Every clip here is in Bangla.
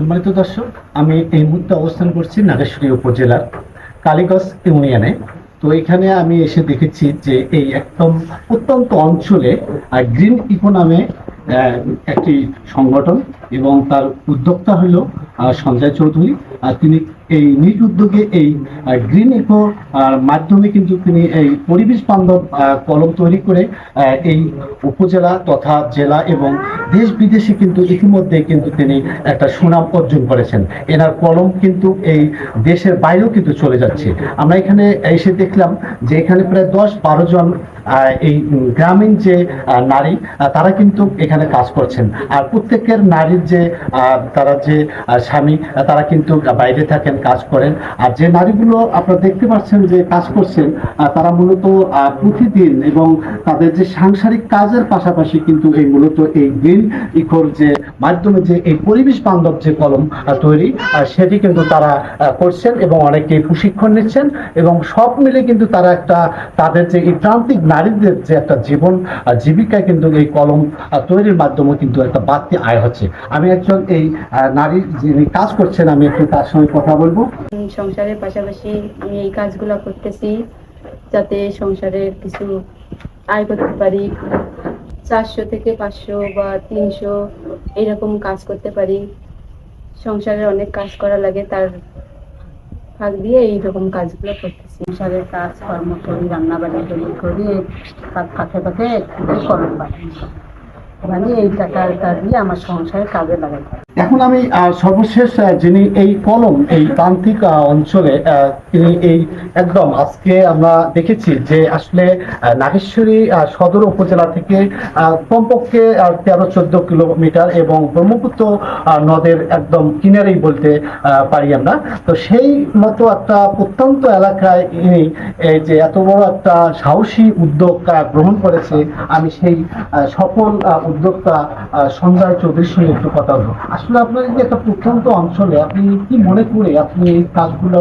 সম্মানিত দর্শক, আমি এই মুহূর্তে অবস্থান করছি নাগেশ্বরী উপজেলার কালীগঞ্জ ইউনিয়নে। তো এখানে আমি এসে দেখেছি যে এই একদম অত্যন্ত অঞ্চলে গ্রিন ইকো নামে একটি সংগঠন এবং তার উদ্যোক্তা হলো সঞ্জয় চৌধুরী। তিনি এই নিজ উদ্যোগে এই গ্রিন ইকো মাধ্যমে কিন্তু তিনি এই পরিবেশ বান্ধব কলম তৈরি করে এই উপজেলা তথা জেলা এবং দেশ বিদেশে কিন্তু ইতিমধ্যে কিন্তু তিনি একটা সুনাম অর্জন করেছেন। এনার কলম কিন্তু এই দেশের বাইরেও কিন্তু চলে যাচ্ছে। আমরা এখানে এসে দেখলাম যে এখানে প্রায় দশ বারো জন এই গ্রামীণ যে নারী তারা কিন্তু এখানে কাজ করছেন। আর প্রত্যেকের নারীর যে তারা যে স্বামী, তারা কিন্তু বাইরে থাকেন, কাজ করেন, আর যে নারীগুলো আপনারা দেখতে পাচ্ছেন যে কাজ করছেন তারা মূলত প্রতিদিন এবং তাদের যে সাংসারিক কাজের পাশাপাশি কিন্তু এই মূলত এই গ্রিন ইকোর যে মাধ্যমে যে এই পরিবেশ বান্ধব যে কলম তৈরি সেটি কিন্তু তারা করছেন এবং অনেকে প্রশিক্ষণ নিচ্ছেন এবং সব মিলে কিন্তু তারা একটা, তাদের যে এই প্রান্তিক নারীদের যে একটা জীবন জীবিকা কিন্তু এই কলম তৈরির মাধ্যমে কিন্তু একটা বাড়তি আয় হচ্ছে। আমি একজন এই নারী যিনি কাজ করছেন, আমি একটু তার সঙ্গে কথা বলব। সংসারের পাশাপাশি আমি এই কাজগুলো করতেছি যাতে সংসারে কিছু আয় করতে পারি। চারশো থেকে পাঁচশো বা তিনশো এইরকম কাজ করতে পারি। সংসারে অনেক কাজ করা লাগে, তার ফাঁক দিয়ে এইরকম কাজগুলো করতেছি। সংসারের কাজ, কর্ম করি রান্না বাড়ি করি করি তার ফাঁকে ফাঁকে কলম বানাই। মানে এই টাকাটা দিয়ে আমার সংসারের কাজে লাগাই। এখন আমি সর্বশেষ যিনি এই কলম, এই প্রান্তিক অঞ্চলে তিনি এই একদম আজকে আমরা দেখেছি যে আসলে নাগেশ্বরী সদর উপজেলা থেকে কমপক্ষে তেরো, চোদ্দ কিলোমিটার এবং ব্রহ্মপুত্র নদের একদম কিনারেই বলতে পারি আমরা। তো সেই মতো একটা প্রত্যন্ত এলাকায় ইনি যে এত বড় একটা সাহসী উদ্যোগ গ্রহণ করেছে, আমি সেই সফল উদ্যোক্তা সঞ্জয় চৌধুরীর সঙ্গে একটু কথা বলব। আসলে আপনার যে একটা প্রত্যন্ত অঞ্চলে আপনি কি মনে করে আপনি এই কাজগুলো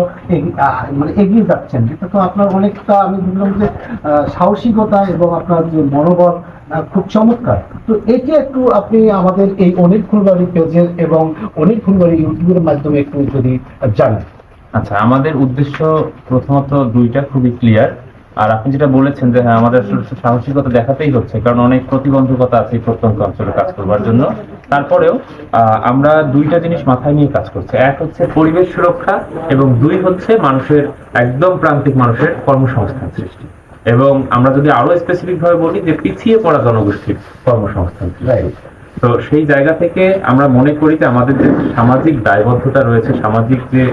মানে এগিয়ে যাচ্ছেন? এটা তো আপনার অনেকটা, আমি বললাম যে সাহসিকতা এবং আপনার যে মনোবল খুব চমৎকার। তো এটি একটু আপনি আমাদের এই অনিল ফুলবাড়ি পেজের এবং অনিল ফুলবাড়ি ইউটিউবের মাধ্যমে একটু যদি জানান। আচ্ছা আমাদের উদ্দেশ্য প্রথমত দুইটা খুবই ক্লিয়ার আর আপনি যেটা বলেছেন যে হ্যাঁ আমাদের সাহসিকতা দেখাতেই হচ্ছে, কারণ অনেক প্রতিবন্ধকতা আছে প্রত্যন্ত অঞ্চলে কাজ করবার জন্য। তারপরেও আমরা দুইটা জিনিস মাথায় নিয়ে কাজ করছি। এক হচ্ছে পরিবেশ সুরক্ষা এবং দুই হচ্ছে মানুষের, একদম প্রান্তিক মানুষের কর্মসংস্থান সৃষ্টি। এবং আমরা যদি আরও স্পেসিফিক ভাবে বলি যে পিছিয়ে পড়া জনগোষ্ঠীর কর্মসংস্থান. তো সেই জায়গা থেকে আমরা মনে করি যে আমাদের যে সামাজিক দায়বদ্ধতা রয়েছে, সামাজিক যে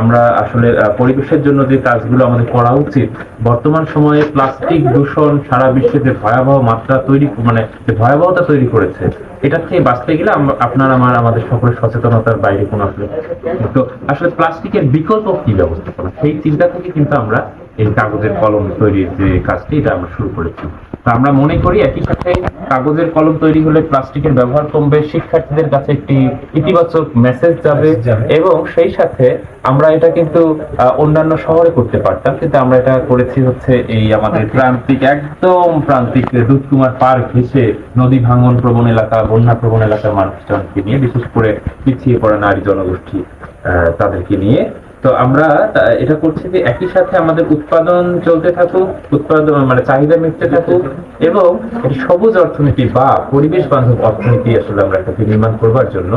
আমরা আসলে পরিবেশের জন্য যে কাজগুলো আমাদের করা উচিত, বর্তমান সময়ে প্লাস্টিক দূষণ সারা বিশ্বে যে ভয়াবহ মাত্রা তৈরি মানে যে ভয়াবহতা তৈরি করেছে এটা থেকে বাঁচতে গেলে আপনার, আমার, আমাদের সকলের সচেতনতার বাইরে কোনো আসলে তো আসলে প্লাস্টিকের বিকল্প কি ব্যবস্থা ব্যবস্থাপনা সেই চিন্তা থেকে কিন্তু আমরা এই কাগজের কলম তৈরির যে কাজটি, এটা আমরা শুরু করেছি। আমরা মনে করি একই সাথে কাগজের কলম তৈরি হলে প্লাস্টিকের ব্যবহার কমবে শিক্ষার্থীদের কাছে একটি ইতিবাচক মেসেজ যাবে। এবং সেই সাথে আমরা এটা কিন্তু অন্যান্য শহরে করতে পারতাম কিন্তু আমরা এটা করেছি হচ্ছে এই আমাদের প্রান্তিক একদম প্রান্তিক দুধকুমার পার্ক ঘেসে নদী ভাঙন প্রবণ এলাকা বন্যা প্রবণ এলাকার মানুষজনকে নিয়ে বিশেষ করে পিছিয়ে পড়া নারী জনগোষ্ঠী আহ, তাদেরকে নিয়ে তো আমরা এটা করছি যে একই সাথে আমাদের উৎপাদন চলতে থাকুক, উৎপাদন মানে চাহিদা মিটতে থাকুক এবং সবুজ অর্থনীতি বা পরিবেশ বান্ধব অর্থনীতি আসলে আমরা এটাকে নির্মাণ করবার জন্য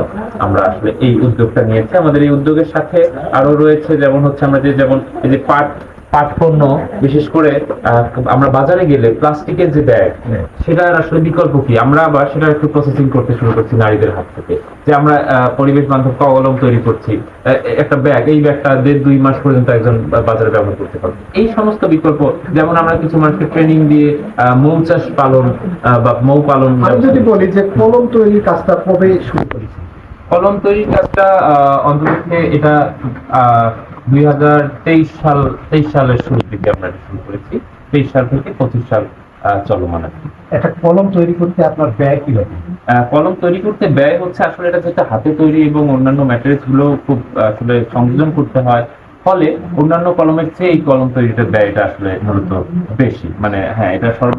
আমরা আসলে এই উদ্যোগটা নিয়েছি। আমাদের এই উদ্যোগের সাথে আরও রয়েছে, যেমন হচ্ছে আমরা যে, যেমন এই যে পাট পাট পণ্য বিশেষ করে আহ, আমরা বাজারে গেলে প্লাস্টিকের যে ব্যাগ সেটার আসলে বিকল্প কি? আমরা আবার সেটা একটু প্রসেসিং করতে শুরু করছি নারীদের হাত থেকে। যে আমরা পরিবেশ বান্ধব কলম তৈরি করছি একটা ব্যাগ এই ব্যাগটা দেড় দুই মাস পর্যন্ত একজন বাজারে ব্যবহার করতে পারবে। এই সমস্ত বিকল্প যেমন আমরা কিছু মানুষকে ট্রেনিং দিয়ে আহ, মৌ চাষ পালন বা মৌ পালন যদি বলি যে কলম তৈরির কাজটা কবে শুরু করেছি কলম তৈরির কাজটা আহ, অন্তত এটা দুই সাল তেইশ সালের শুরুর দিকে আমরা শুরু করেছি। তেইশ সাল থেকে পঁচিশ সাল চলমান কি। একটা কলম তৈরি করতে আপনার ব্যয় আহ, কলম তৈরি করতে ব্যয় হচ্ছে আসলে এটা যেটা হাতে তৈরি এবং অন্যান্য ম্যাটেরিয়ালসগুলো খুব আসলে সংযোজন করতে হয়। ফলে অন্যান্য কলমের চেয়ে এই কলম তৈরিটার ব্যয়টা আসলে মূলত বেশি। মানে হ্যাঁ এটা সর্ব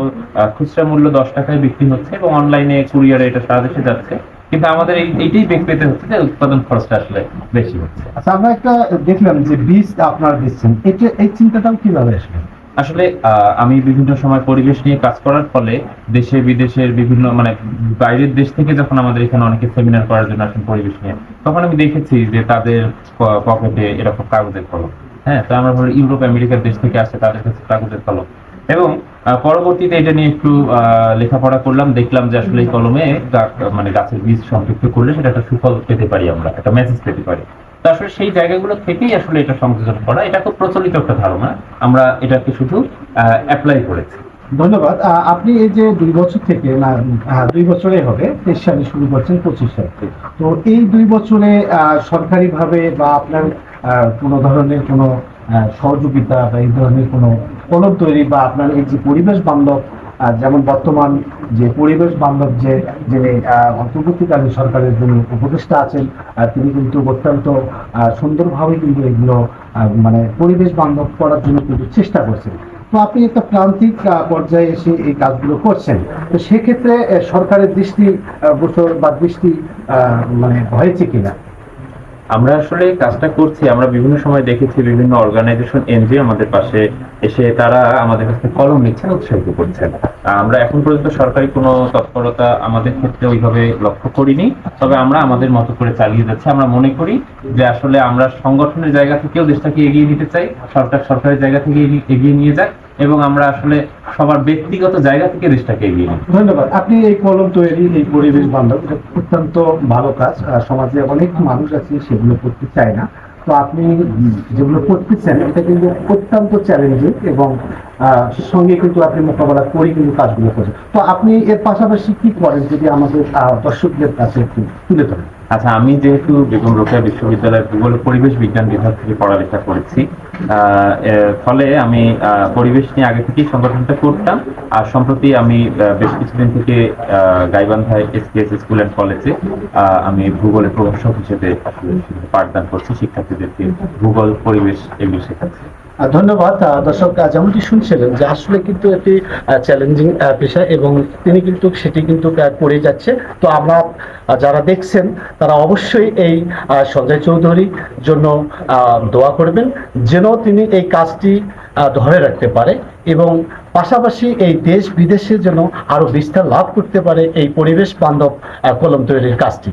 খুচরা মূল্য দশ টাকায় বিক্রি হচ্ছে এবং অনলাইনে কুরিয়ারে এটা সারা দেশে যাচ্ছে। কিন্তু আমাদের এইটাই বেগ পেতে হচ্ছে যে উৎপাদন খরচটা আসলে বেশি হচ্ছে। আচ্ছা আমরা একটা দেখলাম যে বীজ আপনারা দিচ্ছেন। এটা এই চিন্তাটাও কীভাবে আসবে? আসলে আমি বিভিন্ন সময় পরিবেশ নিয়ে কাজ করার ফলে দেশে বিদেশের বিভিন্ন মানে বাইরের দেশ থেকে যখন আমাদের এখানে অনেকে সেমিনার করার জন্য আসেন পরিবেশ নিয়ে তখন আমি দেখেছি যে তাদের পকেটে এরকম কাগজের কলম। হ্যাঁ তো আমরা ইউরোপ আমেরিকার দেশ থেকে আসে তাদের কাছে কাগজের কলম। এবং পরবর্তীতে এটা নিয়ে একটু লেখাপড়া করলাম, দেখলাম যে আসলে কলমে মানে গাছের বীজ সম্পৃক্ত করলে সেটা একটা সুফল পেতে পারি আমরা, একটা মেসেজ পেতে পারি। তো আসলে সেই জায়গাগুলো থেকেই আসলে এটা সংযোজন করা, এটা খুব প্রচলিত একটা ধারণা, আমরা এটাকে শুধু অ্যাপ্লাই করেছি। ধন্যবাদ। আপনি এই যে দুই বছর থেকে, না দুই বছরে হবে, তেইশ সালে শুরু করছেন, পঁচিশ সালে তো এই দুই বছরে সরকারিভাবে বা আপনার কোনো ধরনের কোনো সহযোগিতা বা এই ধরনের কোনো কলম তৈরি বা আপনার এই যে পরিবেশ বান্ধব যেমন বর্তমান যে পরিবেশ বান্ধব যে, যিনি অন্তর্বর্তীকালীন সরকারের যিনি উপদেষ্টা আছেন তিনি কিন্তু অত্যন্ত সুন্দরভাবে কিন্তু এগুলো মানে পরিবেশ বান্ধব করার জন্য কিন্তু চেষ্টা করছেন। তো আপনি একটা প্রান্তিক পর্যায়ে এসে এই কাজগুলো করছেন। তো সেক্ষেত্রে সরকারের দৃষ্টি বা দৃষ্টি মানে হয়েছে কিনা? আমরা আসলে কাজটা করছি, আমরা বিভিন্ন সময় দেখেছি বিভিন্ন অর্গানাইজেশন এনজিও আমাদের পাশে এসে তারা আমাদের কাছে কলম নিচ্ছেন, উৎসাহিত করছেন। আমরা এখন পর্যন্ত সরকারি কোনো তৎপরতা আমাদের ক্ষেত্রে ওইভাবে লক্ষ্য করিনি, তবে আমরা আমাদের মতো করে চালিয়ে যাচ্ছি। আমরা মনে করি যে আসলে আমরা সংগঠনের জায়গা থেকেও দেশটাকে এগিয়ে নিতে চাই, সরকার সরকারের জায়গা থেকে এগিয়ে- নিয়ে যাক এবং আমরা আসলে সবার ব্যক্তিগত জায়গা থেকে দেশটাকে এগিয়ে নিই ধন্যবাদ। আপনি এই কলম তৈরি এই পরিবেশ বান্ধব এটা অত্যন্ত ভালো কাজ। সমাজে অনেক মানুষ আছে সেগুলো করতে চায় না। তো আপনি যেগুলো করতেছেন এটা কিন্তু অত্যন্ত চ্যালেঞ্জিং এবং আহ, সঙ্গে কিন্তু আপনি মোকাবেলা করে কিন্তু কাজগুলো করেন তো আপনি এর পাশাপাশি কি করেন যদি আমাদের দর্শকদের কাছে একটু তুলে ধরেন? আচ্ছা আমি যেহেতু বেগম রোকেয়া বিশ্ববিদ্যালয়ের ভূগোল পরিবেশ বিজ্ঞান বিভাগ থেকে পড়ালেখা করেছি ফলে আমি পরিবেশ নিয়ে আগে থেকেই সংগঠনটা করতাম। আর সম্প্রতি আমি বেশ কিছুদিন থেকে গাইবান্ধায় এসকেএস স্কুল অ্যান্ড কলেজে আমি ভূগোলের প্রভাষক হিসেবে পাঠদান করছি, শিক্ষার্থীদেরকে ভূগোল, পরিবেশ এগুলো শেখাচ্ছি। ধন্যবাদ। দর্শক যেমনটি শুনছিলেন যে আসলে কিন্তু একটি চ্যালেঞ্জিং পেশা এবং তিনি কিন্তু, সেটি কিন্তু করে যাচ্ছে। তো আমরা যারা দেখছেন, তারা অবশ্যই এই সঞ্জয় চৌধুরীর জন্য দোয়া করবেন যেন তিনি এই কাজটি ধরে রাখতে পারে এবং পাশাপাশি এই দেশ বিদেশে যেন আরও বিস্তার লাভ করতে পারে এই পরিবেশ বান্ধব কলম তৈরির কাজটি।